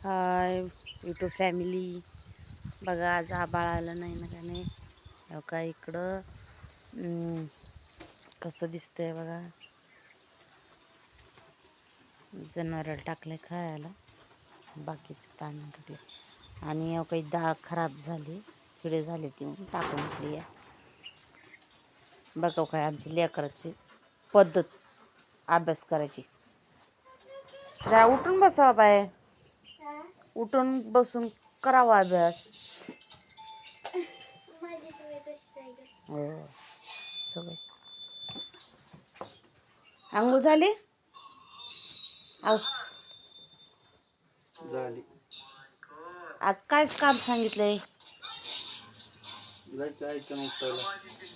हाय YouTube family बघा आज आबाळ आलं नाही ना का नाही? हो का इकडं? कसं दिसतंय बघा? जनावराला टाकले खायला. बाकीचं ताण टाकले आणि हो काही डाळ खराब झाली. किडे झाले ती टाकून टाकली आहे बघा हो काय आमची लेकराची पद्धत. अभ्यास करायची. जरा उठून बसावा बाय उठून बसून करावा अभ्यास. हो सगळे आंघोळ झाली? आव. झाली. आज कायच काम सांगितलंय? जायचं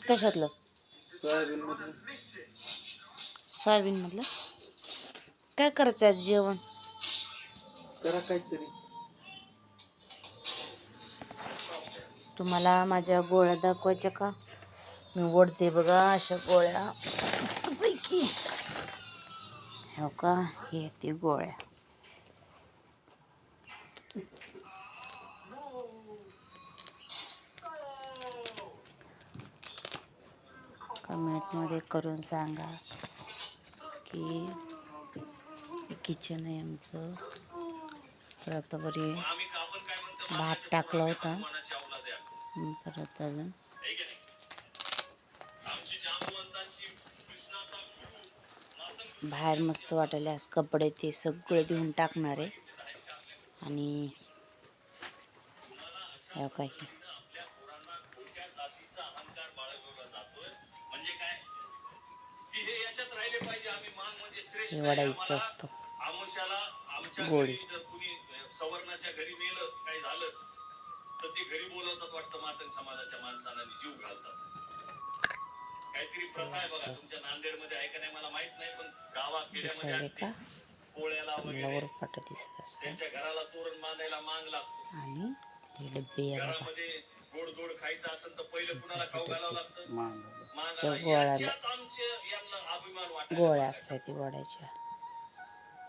कशातलं? सोयाबीन सोयाबीन मधलं काय करायचं आज जेवण? करा काहीतरी. तुम्हाला माझ्या गोळ्या दाखवायच्या का? मी ओढते बघा अशा गोळ्या. पैकी. हो का? हे ते गोळ्या. कमेंटमध्ये करून सांगा की किचन आहे आमचं. परत बरी भात टाकला होता. परत अजून. बाहेर मस्त वाटायला आज कपडे ते सगळे देऊन टाकणार आहे. आणि काही वडायचं असतं. गोळी. सवर्णाच्या घरी नेलं काय झालं तर ते घरी बोलवतात वाटतं मातंग समाजाच्या माणसांना जीव घालतात. काहीतरी प्रथा आहे बघा तुमच्या नांदेडमध्ये आहे का नाही मला माहीत नाही पण असते का? पोळ्याला वगैरे. दिसत त्यांच्या घराला तोरण बांधायला मांग लागतो. आणि हे डब्बे घरामध्ये गोड गोड खायचं असेल तर पहिलं कुणाला खाऊ घालावं लागतं? मांग. यांना अभिमान वाटत गोळ्या असतात ती वड्याच्या.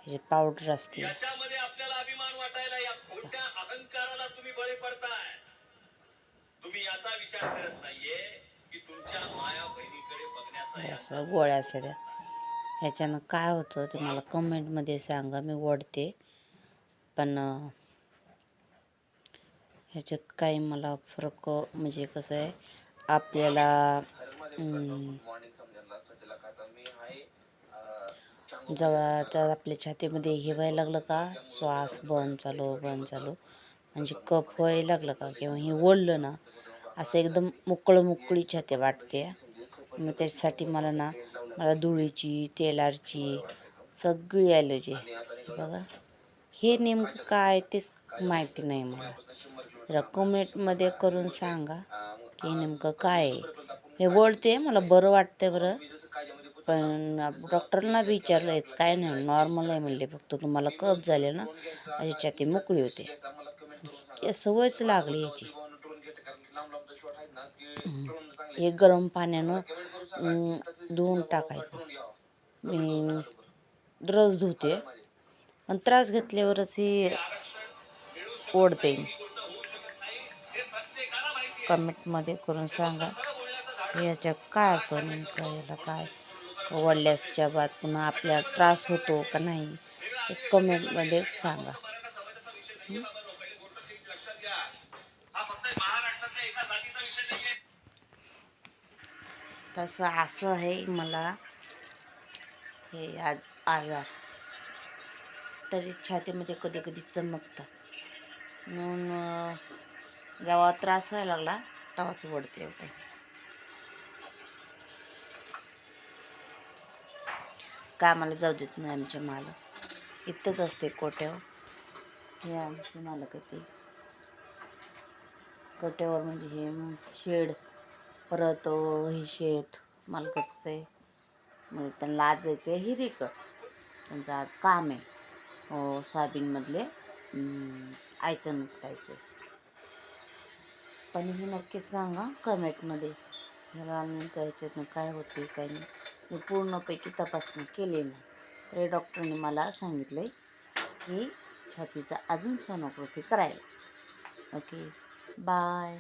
हे पावडर असते. याच्यामध्ये आपल्याला अभिमान वाटायला या खोट्या अहंकाराला तुम्ही बळी पडताय. तुम्ही याचा विचार करत नाहीये की तुमच्या माया बहिणीकडे बघण्याचा या असं गोळ्या असतात त्या. ह्याच्यानं काय होतं ते मला कमेंटमध्ये सांगा मी ओढते. पण ह्याच्यात काही मला फरक म्हणजे कसं आहे आपल्याला जवळच्या आपल्या छातीमध्ये हे व्हायला लागलं का? श्वास बंद चालू बंद चालू. म्हणजे कफ व्हायला लागलं का? किंवा हे ओढलं ना असं एकदम मोकळं मोकळी छाती वाटते. मग त्याच्यासाठी मला ना मला धुळीची तेलारची सगळी ॲलर्जी बघा हे नेमकं काय तेच माहिती नाही मला. जरा कमेंटमध्ये करून सांगा की नेमकं काय आहे? हे बोलते मला बरं वाटतं बरं. पण डॉक्टरना बी विचारलंच काय नाही नॉर्मल आहे म्हणले फक्त तुम्हाला कप झाले ना याच्या छाती मोकळी होते. की सवयच लागली याची. हे गरम पाण्यानं धुवून टाकायचं. मी रस धुते पण त्रास घेतल्यावरच ही ओढते कमेंटमध्ये करून सांगा याच्या काय असतं नेमकं याला काय? वडल्यासच्या बाद पुन्हा आपल्याला त्रास होतो का नाही ते कमेंटमध्ये सांगा. तसं असं आहे मला हे आज आजार. तरी छातीमध्ये कधी कधी चमकतात म्हणून जेव्हा त्रास व्हायला लागला तेव्हाच वडते काही कामाला जाऊ देत नाही आमचे मालक. इथंच असते कोट्यावर. हे आमचे मालक आहे ते. कोट्यावर म्हणजे हे शेड परत हे शेत मालकाचं आहे मग त्यांना आज जायचं आहे हिरीकड त्यांचं आज काम आहे. हो सोयाबीनमधले आयचं करायचं पण हे नक्की सांगा कमेंटमध्ये. ह्याला नेमकं ह्याच्यातनं काय होते काय नाही. मी पूर्णपैकी तपासणी केलेली. नाही तर डॉक्टरने मला सांगितलं की छातीचा अजून सोनोग्राफी करायला. Okay bye